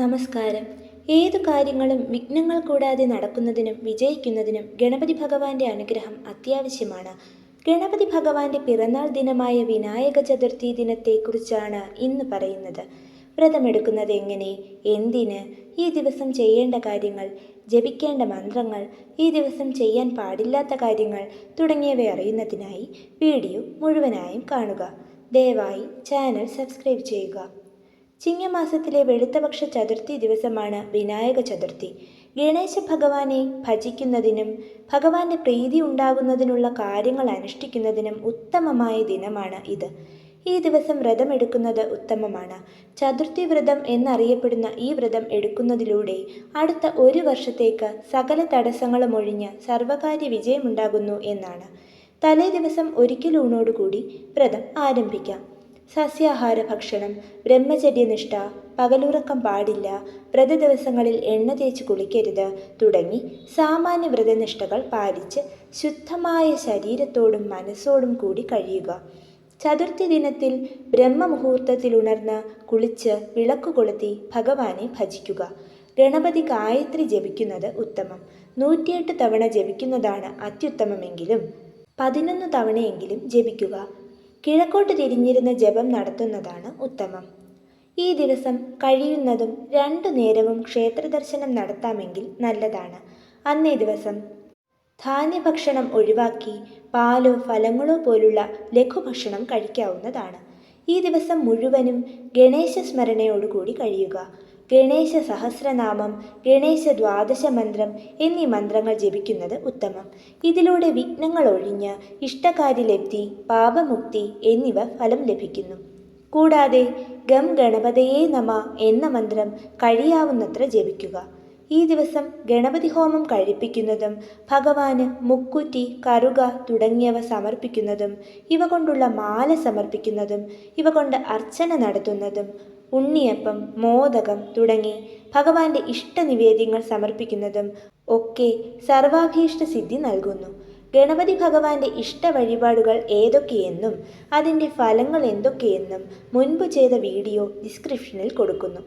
നമസ്കാരം. ഏതു കാര്യങ്ങളും വിഘ്നങ്ങൾ കൂടാതെ നടക്കുന്നതിനും വിജയിക്കുന്നതിനും ഗണപതി ഭഗവാന്റെ അനുഗ്രഹം അത്യാവശ്യമാണ്. ഗണപതി ഭഗവാന്റെ പിറന്നാൾ ദിനമായ വിനായക ചതുർത്ഥി ദിനത്തെക്കുറിച്ചാണ് ഇന്ന് പറയുന്നത്. വ്രതമെടുക്കുന്നത് എങ്ങനെ? എന്തിന്? ഈ ദിവസം ചെയ്യേണ്ട കാര്യങ്ങൾ ജപിക്കേണ്ട മന്ത്രങ്ങൾ ഈ ദിവസം ചെയ്യാൻ പാടില്ലാത്ത കാര്യങ്ങൾ തുടങ്ങിയവ അറിയുന്നതിനായി വീഡിയോ മുഴുവനായും കാണുക. ദയവായി ചാനൽ സബ്സ്ക്രൈബ് ചെയ്യുക. ചിങ്ങമാസത്തിലെ വെളുത്തപക്ഷ ചതുർത്ഥി ദിവസമാണ് വിനായക ചതുർത്ഥി. ഗണേശ ഭഗവാനെ ഭജിക്കുന്നതിനും ഭഗവാന്റെ പ്രീതി ഉണ്ടാകുന്നതിനുള്ള കാര്യങ്ങൾ അനുഷ്ഠിക്കുന്നതിനും ഉത്തമമായ ദിനമാണ് ഇത്. ഈ ദിവസം വ്രതം എടുക്കുന്നത് ഉത്തമമാണ്. ചതുർത്ഥി വ്രതം എന്നറിയപ്പെടുന്ന ഈ വ്രതം എടുക്കുന്നതിലൂടെ അടുത്ത ഒരു വർഷത്തേക്ക് സകല തടസ്സങ്ങളും ഒഴിഞ്ഞ് സർവകാര്യ വിജയമുണ്ടാകുന്നു എന്നാണ്. തലേ ദിവസം ഒരിക്കലൂണോടുകൂടി വ്രതം ആരംഭിക്കാം. സസ്യാഹാര ഭക്ഷണം ബ്രഹ്മചര്യനിഷ്ഠ പകലുറക്കം പാടില്ല വ്രത ദിവസങ്ങളിൽ എണ്ണ തേച്ച് കുളിക്കരുത് തുടങ്ങി സാമാന്യ വ്രതനിഷ്ഠകൾ പാലിച്ച് ശുദ്ധമായ ശരീരത്തോടും മനസ്സോടും കൂടി കഴിയുക. ചതുർത്ഥി ദിനത്തിൽ ബ്രഹ്മമുഹൂർത്തത്തിൽ ഉണർന്ന് കുളിച്ച് വിളക്ക് കൊളുത്തി ഭഗവാനെ ഭജിക്കുക. ഗണപതി ഗായത്രി ജപിക്കുന്നത് ഉത്തമം. നൂറ്റിയെട്ട് തവണ ജപിക്കുന്നതാണ് അത്യുത്തമമെങ്കിലും പതിനൊന്ന് തവണയെങ്കിലും ജപിക്കുക. കിഴക്കോട്ട് തിരിഞ്ഞിരുന്ന് ജപം നടത്തുന്നതാണ് ഉത്തമം. ഈ ദിവസം കഴിയുന്നതും രണ്ടു നേരവും ക്ഷേത്ര ദർശനം നടത്താമെങ്കിൽ നല്ലതാണ്. അന്നേ ദിവസം ധാന്യഭക്ഷണം ഒഴിവാക്കി പാലോ ഫലങ്ങളോ പോലുള്ള ലഘുഭക്ഷണം കഴിക്കാവുന്നതാണ്. ഈ ദിവസം മുഴുവനും ഗണേശ സ്മരണയോടുകൂടി കഴിയുക. ഗണേശ സഹസ്രനാമം ഗണേശ ദ്വാദശ മന്ത്രം എന്നീ മന്ത്രങ്ങൾ ജപിക്കുന്നത് ഉത്തമം. ഇതിലൂടെ വിഘ്നങ്ങൾ ഒഴിഞ്ഞ് ഇഷ്ടകാര്യലബ്ധി പാപമുക്തി എന്നിവ ഫലം ലഭിക്കുന്നു. കൂടാതെ ഗം ഗണപതയേ നമ എന്ന മന്ത്രം കഴിയാവുന്നത്ര ജപിക്കുക. ഈ ദിവസം ഗണപതി ഹോമം കഴിപ്പിക്കുന്നതും ഭഗവാന് മുക്കുറ്റി കറുക തുടങ്ങിയവ സമർപ്പിക്കുന്നതും ഇവ കൊണ്ടുള്ള മാല സമർപ്പിക്കുന്നതും ഇവ കൊണ്ട് അർച്ചന നടത്തുന്നതും ഉണ്ണിയപ്പം മോദകം തുടങ്ങി ഭഗവാന്റെ ഇഷ്ടനിവേദ്യങ്ങൾ സമർപ്പിക്കുന്നതും ഒക്കെ സർവാഭീഷ്ട സിദ്ധി നൽകുന്നു. ഗണപതി ഭഗവാന്റെ ഇഷ്ട വഴിപാടുകൾ ഏതൊക്കെയെന്നും അതിന്റെ ഫലങ്ങൾ എന്തൊക്കെയെന്നും മുൻപ് ചെയ്ത വീഡിയോ ഡിസ്ക്രിപ്ഷനിൽ കൊടുക്കുന്നു.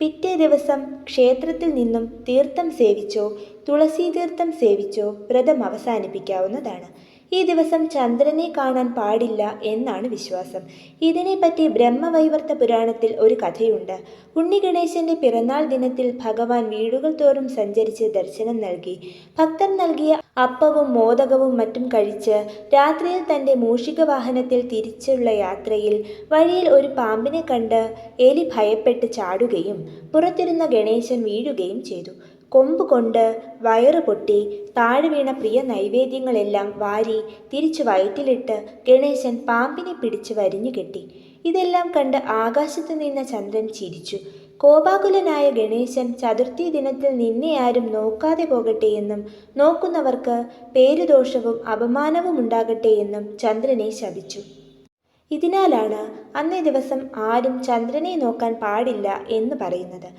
പിറ്റേ ദിവസം ക്ഷേത്രത്തിൽ നിന്നും തീർത്ഥം സേവിച്ചോ തുളസി തീർത്ഥം സേവിച്ചോ വ്രതം അവസാനിപ്പിക്കാവുന്നതാണ്. ഈ ദിവസം ചന്ദ്രനെ കാണാൻ പാടില്ല എന്നാണ് വിശ്വാസം. ഇതിനെപ്പറ്റി ബ്രഹ്മവൈവർത്ത പുരാണത്തിൽ ഒരു കഥയുണ്ട്. ഉണ്ണി ഗണേശന്റെ പിറന്നാൾ ദിനത്തിൽ ഭഗവാൻ വീടുകൾ തോറും സഞ്ചരിച്ച് ദർശനം നൽകി. ഭക്തർ നൽകിയ അപ്പവും മോദകവും മറ്റും കഴിച്ച് രാത്രിയിൽ തന്റെ മൂഷിക വാഹനത്തിൽ തിരിച്ചുള്ള യാത്രയിൽ വഴിയിൽ ഒരു പാമ്പിനെ കണ്ട് എലി ഭയപ്പെട്ട് ചാടുകയും പുറത്തിരുന്ന ഗണേശൻ വീഴുകയും ചെയ്തു. കൊമ്പ് കൊണ്ട് വയറ് പൊട്ടി താഴെ വീണ പ്രിയ നൈവേദ്യങ്ങളെല്ലാം വാരി തിരിച്ചു വയറ്റിലിട്ട് ഗണേശൻ പാമ്പിനെ പിടിച്ച് വരിഞ്ഞു കെട്ടി. ഇതെല്ലാം കണ്ട് ആകാശത്ത് നിന്ന ചന്ദ്രൻ ചിരിച്ചു. കോപാകുലനായ ഗണേശൻ ചതുർത്ഥി ദിനത്തിൽ നിന്നെ ആരും നോക്കാതെ പോകട്ടെ എന്നും നോക്കുന്നവർക്ക് പേരുദോഷവും അപമാനവും ഉണ്ടാകട്ടെ എന്നും ചന്ദ്രനെ ശപിച്ചു. ഇതിനാലാണ് അന്നേ ദിവസം ആരും ചന്ദ്രനെ നോക്കാൻ പാടില്ല എന്ന് പറയുന്നത്.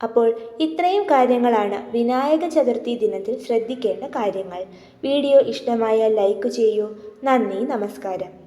അപ്പോൾ ഇത്രയും കാര്യങ്ങളാണ് വിനായക ചതുർത്ഥി ദിനത്തിൽ ശ്രദ്ധിക്കേണ്ട കാര്യങ്ങൾ. വീഡിയോ ഇഷ്ടമായാൽ ലൈക്ക് ചെയ്യൂ. നന്ദി നമസ്കാരം.